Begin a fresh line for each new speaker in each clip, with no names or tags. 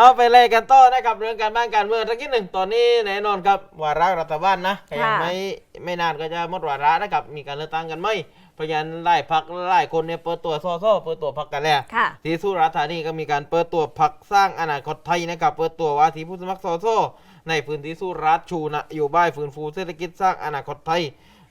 เอาไปเลยกันต่อนะครับเรื่องการบ้านการเมืองทักนิดหนึ่งตอนนี้แน่นอนครับวาระรัฐบาลนะแต่ยัง
ค่ะ
ไม่ไม่นานก็จะหมดวาระนะครับมีการเลือกตั้งกันไหมเพราะฉะนั้นไล่พักไล่คนเนี่ยเปิดตัวโซ่โซ่เปิดตัวพักกันแล้ว
ค่ะ
ที่สุราษฎร์ธานีก็มีการเปิดตัวพักสร้างอนาคตไทยนะครับเปิดตัวว่าที่ผู้สมัครสสในพื้นที่สุราษฎร์ชูนะอยู่บ้ายฟื้นฟูเศรษฐกิจสร้างอนาคตไทย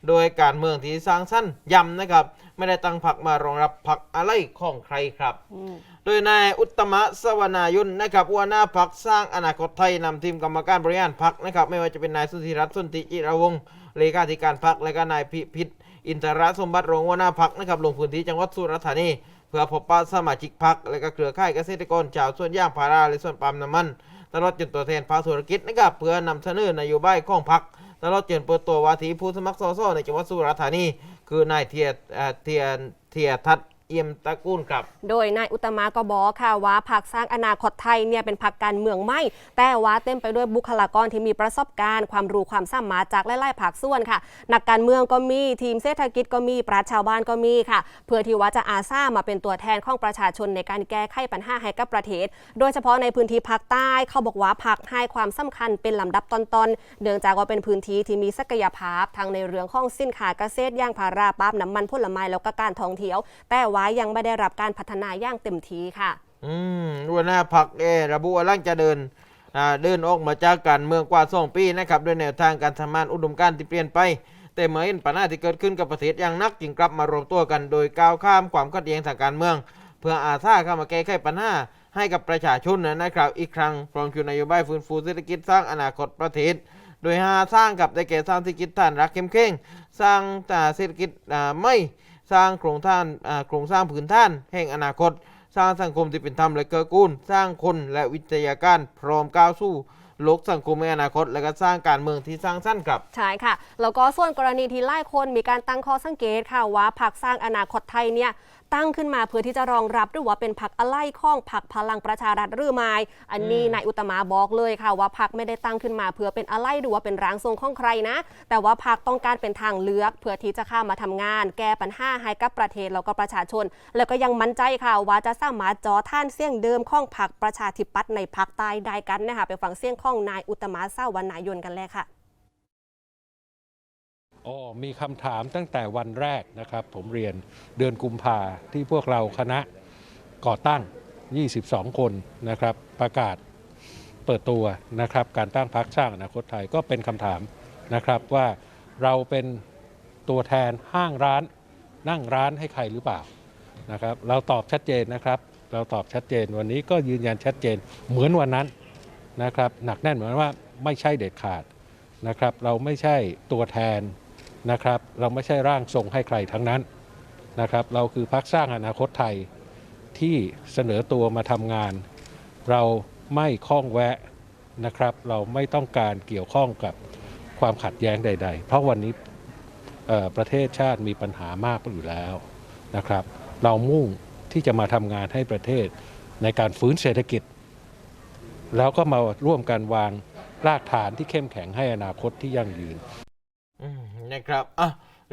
โดยการเมืองที่สร้างสั้นย้ำนะครับ ไม่ได้ตั้งพักมารองรับพักอะไรของใครครับ
อืม
โดยนายอุตตมะสวนายุนนะครับหัวหน้าพักสร้างอนาคตไทยนำทีมกรรมการบริหารพักนะครับ ไม่ว่าจะเป็นนายสุธิรัตน์สุนติจิรวงศ์เลขาธิการพักและก็นายพิพิธอินทรสมบัติรองหัวหน้าพักนะครับลงพื้นที่จังหวัดสุราษฎร์ธานีเพื่อพบปะสมาชิกพักและก็เครือข่ายเกษตรกรชาวสวนยางพาราและสวนปาล์มน้ำมันตลอดจนตัวแทนภาคธุรกิจนะครับเพื่อนำเสนอนโยบายของพัก ตลอดจนเปิดตัววาทีผู้สมัครสสในจังหวัดสุราษฎร์ธานี คือนายเทียเทียเทียทัศน์ เอี่ยมตระกูลครับ
โดยนายอุตมะก็บอกค่ะว่าพรรคสร้างอนาคตไทยเนี่ยเป็นพรรคการเมืองไม่ แต่ว่าเต็มไปด้วยบุคลากรที่มีประสบการณ์ ความรู้ความสามารถจากหลายๆภาคส่วนค่ะ นักการเมืองก็มีทีมเศรษฐกิจก็มีปราชชาวบ้านก็มีค่ะ เพื่อที่ว่าจะอาสามาเป็นตัวแทนของประชาชนในการแก้ไขปัญหาให้กับประเทศ โดยเฉพาะในพื้นที่ภาคใต้เขาบอกว่าพรรคให้ความสำคัญเป็นลำดับต้นๆเนื่องจากว่าเป็นพื้นที่ที่มีศักยภาพทั้งในเรื่องของสินค้าเกษตรย่างพาราปาล์มน้ำมันผลไม้แล้วก็การท่องเที่ยว แต่ว่ายังไม่ได้รับการพัฒนาอย่างเต็มทีค่ะ
อืมหัวหน้าพักเอระบุว่าหลังจะเดินเดินออกมาจากการเมืองกว่าสองปีนะครับด้วยแนวทางการทำงานอุดมการณ์ที่เปลี่ยนไป แต่เมื่อเห็นปัญหาที่เกิดขึ้นกับประเทศอย่างนักจึงกลับมารวมตัวกันโดยก้าวข้ามความขัดแย้งทางการเมือง เพื่ออาสาเข้ามาแก้ไขปัญหาให้กับประชาชนนะครับอีกครั้งพร้อมคิวนโยบายฟื้นฟูเศรษฐกิจสร้างอนาคตประเทศ โดยหาสร้างกับได้แก่สร้างเศรษฐกิจฐานรักเข้มแข็งสร้างอ่เศรษฐกิจไม่ สร้างโครงท่านโครงสร้างพื้นฐานแห่งอนาคต สร้างสังคมที่เป็นธรรมและเกื้อกูล สร้างคนและวิทยาการพร้อมก้าวสู้โลกสังคมในอนาคต และก็สร้างการเมืองที่สร้างสั้นครับ
ใช่ค่ะ แล้วก็ส่วนกรณีที่ไล่คนมีการตั้งข้อสังเกตค่ะว่าพรรคสร้างอนาคตไทยเนี่ย ตั้งขึ้นมาเพื่อที่จะรองรับหรือว่าเป็นพรรคอะไรข้องพรรคพลังประชารัฐหรือไม่อันนี้
อืม
นายอุตตมะบอกเลยค่ะว่าพรรคไม่ได้ตั้งขึ้นมา เพื่อเป็นอะไรหรือว่าเป็นร่างทรงของใครนะ แต่ว่าพรรคต้องการเป็นทางเลือกเพื่อที่จะเข้ามาทำงาน แก้ปัญหาให้กับประเทศแล้วก็ประชาชน แล้วก็ยังมั่นใจค่ะว่าจะสามารถจอท่านเสียงเดิมของพรรคประชาธิปัตย์ในภาคใต้ได้กันนะคะไปฟังเสียงของนายอุตตมะเศร้าวันนายนกันเลยค่ะ
อ๋อมีคำถามตั้งแต่วันแรกนะครับ ผมเรียนเดือนกุมภาที่พวกเราคณะก่อตั้ง 22 คนนะครับ ประกาศเปิดตัวนะครับ การตั้งพรรคสร้างอนาคตไทยก็เป็นคำถามนะครับว่าเราเป็นตัวแทนห้างร้าน นั่งร้านให้ใครหรือเปล่านะครับ เราตอบชัดเจนนะครับ เราตอบชัดเจนวันนี้ก็ยืนยันชัดเจนเหมือนวันนั้นนะครับ หนักแน่นเหมือนว่าไม่ใช่เด็ดขาดนะครับ เราไม่ใช่ตัวแทน นะครับ เราไม่ใช่ร่างทรงให้ใครทั้งนั้นนะครับ เราคือพักสร้างอนาคตไทยที่เสนอตัวมาทำงาน เราไม่ข้องแวะนะครับ เราไม่ต้องการเกี่ยวข้องกับความขัดแย้งใด ๆ เพราะวันนี้ประเทศชาติมีปัญหามากอยู่แล้วนะครับ เรามุ่งที่จะมาทำงานให้ประเทศในการฟื้นเศรษฐกิจ แล้วก็มาร่วมกันวางรากฐานที่เข้มแข็งให้อนาคตที่ยั่งยืน
นะครับอะ